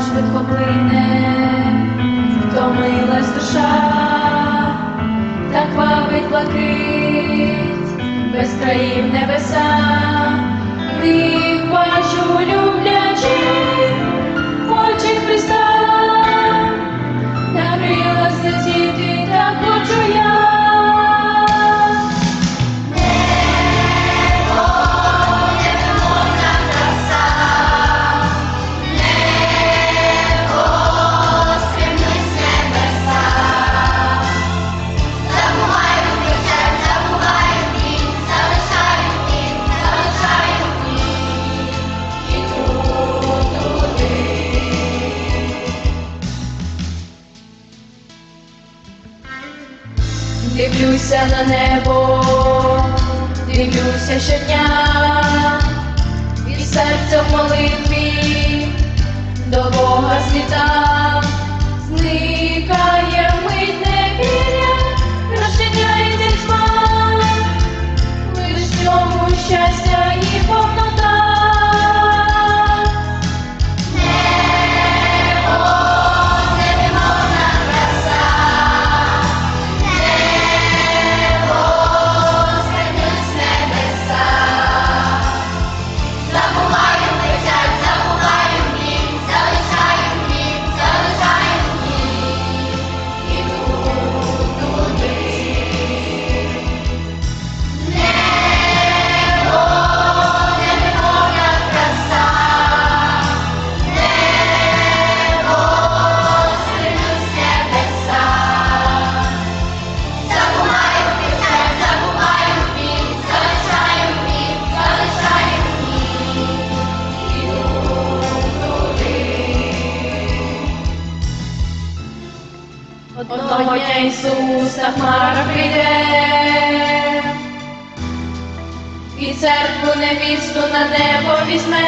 швидко плине, втомилась душа, так вабить блакить, без країв небеса, в бачу люблячі, Дивлюся на небо, дивлюся щодня, і серце в молитві до Бога зліта, ¡Vamos! Одного дня Ісус на хмарах прийде, і церкву невісту на небо візьме,